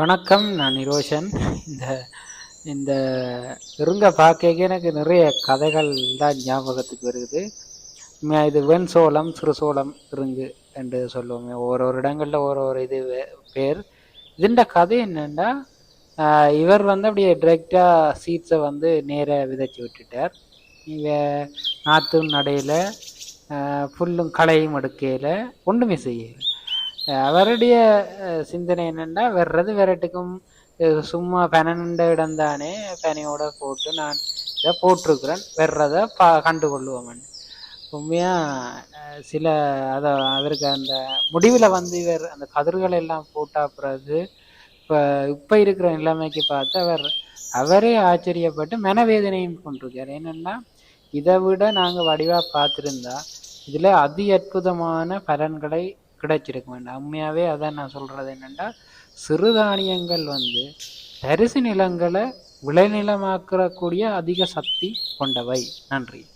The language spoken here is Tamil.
வணக்கம் நான் நிரோஷன். இந்த இந்த இருங்க பார்க்க எனக்கு நிறைய கதைகள் தான் ஞாபகத்துக்கு வருது. இது வெண் சோளம் சிறுசோளம் இருங்கு என்று சொல்லுவோமே. ஒரு ஒரு இடங்களில் ஒரு ஒரு இது பேர். இதுண்ட கதை என்னென்னா இவர் வந்து அப்படியே டிரெக்டாக சீட்ஸை வந்து நேராக விதைச்சி விட்டுட்டார். இவ நாற்றும் நடையில் புல்லும் களையும் எடுக்கையில் ஒன்றுமே செய்யலை. அவருடைய சிந்தனை என்னன்னா வர்றது விரட்டுக்கும் சும்மா பனண்ட இடம் தானே பனையோட போட்டு நான் இதை போட்டிருக்கிறேன் வர்றதை பா கண்டுகொள்ளுவோம் உண்மையா சில அதை அவருக்கு அந்த முடிவில் வந்து இவர் அந்த கதிர்கள் எல்லாம் போட்டா பிறகு இப்போ இப்போ இருக்கிற நிலைமைக்கு பார்த்து அவர் அவரே ஆச்சரியப்பட்டு மனவேதனையும் கொண்டிருக்கார். என்னென்னா இதை விட நாங்கள் வடிவாக பார்த்துருந்தா இதில் அதி அற்புதமான பலன்களை கிடைச்சிருக்க வேண்டாம் உண்மையாகவே அதான் நான் சொல்கிறது என்னென்னா சிறுதானியங்கள் வந்து தரிசு நிலங்களை விளைநிலமாக்கக்கூடிய அதிக சக்தி கொண்டவை. நன்றி.